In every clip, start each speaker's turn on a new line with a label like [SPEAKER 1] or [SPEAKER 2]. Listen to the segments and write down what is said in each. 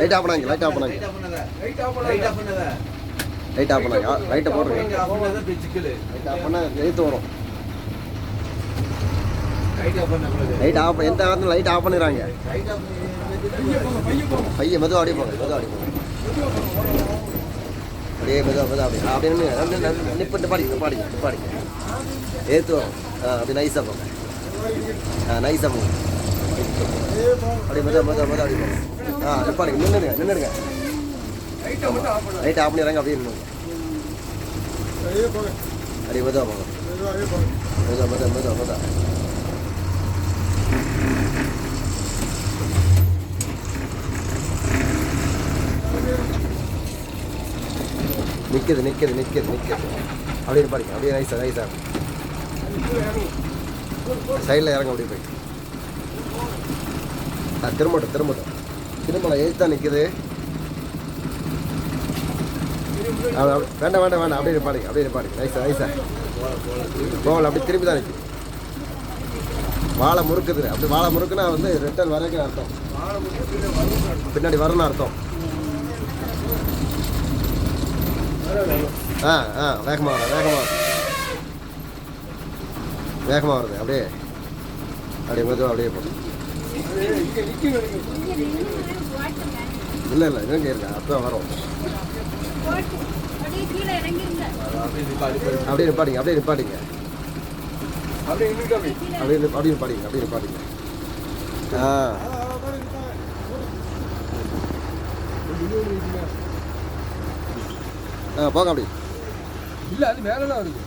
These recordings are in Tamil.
[SPEAKER 1] லைட் ஆஃப் பண்ணாங்க லைட் ஆஃப் பண்ணாங்க லைட் ஆஃப் பண்ணாங்க லைட்டை போடுங்க லைட் ஆஃப் பண்ணால் எழுத்து வரும் லைட் ஆஃப் எந்த நேரத்தில் லைட் ஆஃப் பண்ணிடுறாங்க பையன் மெதுவாக அப்படியே போங்க மெதுவாக அப்படியே போங்க அப்படியே மெதுவாக மெதுவாக அப்படியே நின்று நிப்பு நிப்பாடி நிப்பாடிங்க நிப்பாடிங்க ஏற்று வரும் ஆ அப்படி நைஸாக போங்க ஆ நைஸாக போங்க அப்படியே மெதுவாக மெதுவாக மெதுவாக அப்படி போங்க ஆ நிப்பாடிங்க நின்றுடுங்க நின்றுடுங்க லைட் ஆஃப் பண்ணி இறங்க அப்படியே நின்றுங்க அப்படியே மெதுவாக போங்க மெதுவாக மெதுவாக மெதுவாக மெதுவாக நிற்கிது நிற்கிது நிற்கிது நிற்கிது அப்படியே பாருங்க அப்படியே நைஸா நைஸா சைடில் இறங்க அப்படியே போய் திரும்பட்டும் திரும்பட்டும். திரும்பலாம் தான் நிற்குது வேண்டாம் வேண்டாம் வேண்டாம். அப்படியே பாடுங்க அப்படியே பாடுங்க ஐசா ஐசா போகல அப்படி திரும்பி தான் நிற்குது வாழை முறுக்குது அப்படி வாழை முறுக்குன்னா வந்து ரிட்டர்ன் வரைக்கும் அர்த்தம்? பின்னாடி வரணும்னு அர்த்தம். ஆ ஆ வேகமாக வர வேகமாக வர. வேகமாக வருது அப்படியே. அப்படியே மெதுவாக அப்படியே போகும் இல்லை இல்லை இங்கே இருக்கா அப்போ வரும்.
[SPEAKER 2] அப்படியே
[SPEAKER 1] அப்படியே நிப்பாடிங்க அப்படியே நிப்பாடிங்க அப்படியே. அப்படியே நிப்பாடிங்க அப்படியே நிப்பாடிங்க ஆ. ஆ போங்க அப்படி.
[SPEAKER 3] இல்லை அது மேலலாம் வருது.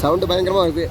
[SPEAKER 1] சவுண்டு பயங்கரமாக இருக்குது